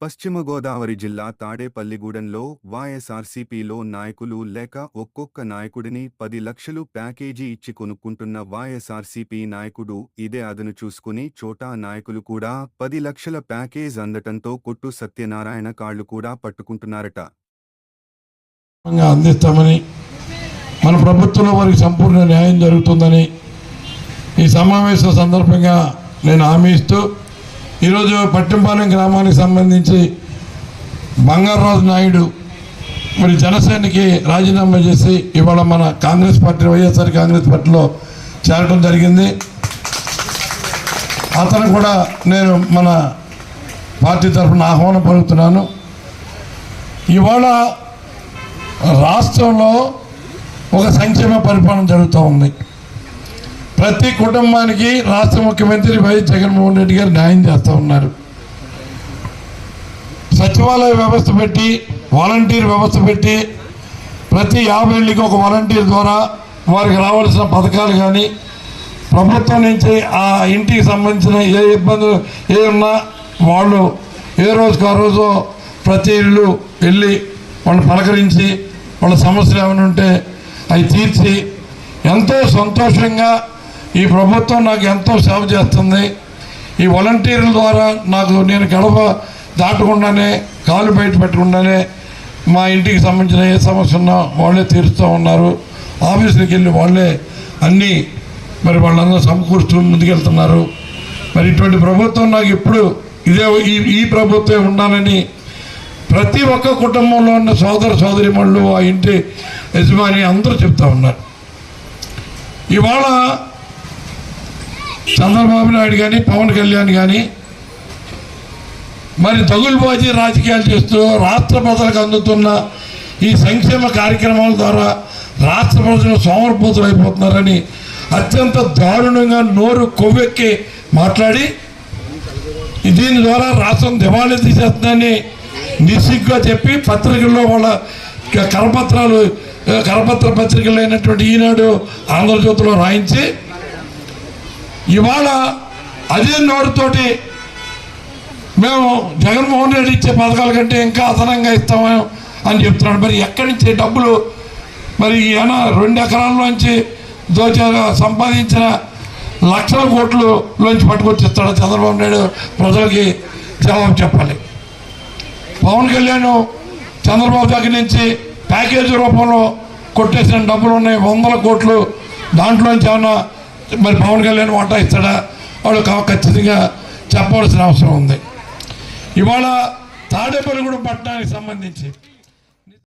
పశ్చిమ గోదావరి జిల్లా తాడేపల్లిగూడెంలో వైఎస్ఆర్సీపీలో నాయకులు లేక ఒక్కొక్క నాయకుడిని పది లక్షలు ప్యాకేజీ ఇచ్చి కొనుక్కుంటున్న వైఎస్ఆర్సీపీ నాయకుడు ఇదే అదను చూసుకుని చోటా నాయకులు కూడా పది లక్షల ప్యాకేజ్ అందటంతో కొట్టు సత్యనారాయణ కాళ్ళు కూడా పట్టుకుంటున్నారట. అందిస్తామని మన ప్రభుత్వంలో వారికి సంపూర్ణ న్యాయం జరుగుతుందని ఈ సమావేశం సందర్భంగా నేను హామీ ఇస్తూ ఈరోజు పట్టింపాలెం గ్రామానికి సంబంధించి బంగారాజు నాయుడు మరి జనసేనకి రాజీనామా చేసి ఇవాళ మన కాంగ్రెస్ పార్టీ వైఎస్ఆర్ కాంగ్రెస్ పార్టీలో చేరడం జరిగింది. అతను కూడా నేను మన పార్టీ తరఫున ఆహ్వానం పలుకుతున్నాను. ఇవాళ రాష్ట్రంలో ఒక సంక్షేమ పరిపాలన జరుగుతూ ఉంది. ప్రతి కుటుంబానికి రాష్ట్ర ముఖ్యమంత్రి వైఎస్ జగన్మోహన్ రెడ్డి గారు న్యాయం చేస్తూ ఉన్నారు. సచివాలయ వ్యవస్థ పెట్టి వాలంటీర్ వ్యవస్థ పెట్టి ప్రతి యాభై ఏళ్ళకి ఒక వాలంటీర్ ద్వారా వారికి రావాల్సిన పథకాలు కానీ ప్రభుత్వం నుంచి ఆ ఇంటికి సంబంధించిన ఏ ఇబ్బందులు ఏ ఉన్నా వాళ్ళు ఏ రోజుకు ఆ రోజు ప్రతి ఇల్లు వెళ్ళి వాళ్ళు పలకరించి వాళ్ళ సమస్యలు ఏమైనా ఉంటే అవి తీర్చి ఎంతో సంతోషంగా ఈ ప్రభుత్వం నాకు ఎంతో సేవ చేస్తుంది. ఈ వాలంటీర్ల ద్వారా నాకు నేను గడప దాటకుండానే కాలు బయట పెట్టకుండానే మా ఇంటికి సంబంధించిన ఏ సమస్య ఉన్నా వాళ్ళే తీరుస్తూ ఉన్నారు. ఆఫీసులకు వెళ్ళి వాళ్ళే అన్నీ మరి వాళ్ళందరూ సమకూరుస్తూ ముందుకెళ్తున్నారు. మరి ఇటువంటి ప్రభుత్వం నాకు ఇప్పుడు ఇదే ఈ ఈ ప్రభుత్వమే ఉండాలని ప్రతి ఒక్క కుటుంబంలో ఉన్న సోదర సోదరిమణులు ఆ ఇంటి యజమాని అందరూ చెప్తా ఉన్నారు. ఇవాళ చంద్రబాబు నాయుడు కానీ పవన్ కళ్యాణ్ కానీ మరి దగులుబాజీ రాజకీయాలు చేస్తూ రాష్ట్ర ప్రజలకు అందుతున్న ఈ సంక్షేమ కార్యక్రమాల ద్వారా రాష్ట్ర ప్రజలు సోమరపోతులు అయిపోతున్నారని అత్యంత దారుణంగా నోరు కొవ్వెక్కి మాట్లాడి దీని ద్వారా రాష్ట్రం దివాళీ తీసేస్తుందని నిస్సిగ్గా చెప్పి పత్రికల్లో వాళ్ళ కరపత్రాలు కరపత్ర పత్రికలు అయినటువంటి ఈనాడు ఆంధ్రజ్యోతిలో రాయించి ఇవాళ అదే నోటితోటి మేము జగన్మోహన్ రెడ్డి ఇచ్చే పథకాల కంటే ఇంకా అదనంగా ఇస్తాము అని చెప్తున్నాడు. మరి ఎక్కడి నుంచి డబ్బులు? మరి ఈయన రెండు ఎకరాల్లోంచి దోచ సంపాదించిన లక్షల కోట్లు లోంచి పట్టుకొచ్చి ఇస్తాడు చంద్రబాబు నాయుడు? ప్రజలకి జవాబు చెప్పాలి. పవన్ కళ్యాణ్ చంద్రబాబు దగ్గర నుంచి ప్యాకేజీ రూపంలో కొట్టేసిన డబ్బులు ఉన్నాయి. వందల కోట్లు దాంట్లోంచి ఏమన్నా మరి పవన్ కళ్యాణ్ వాటా ఇస్తాడా? వాడు ఖచ్చితంగా చెప్పవలసిన అవసరం ఉంది. ఇవాళ తాడేపల్లిగూడెం పట్టణానికి సంబంధించి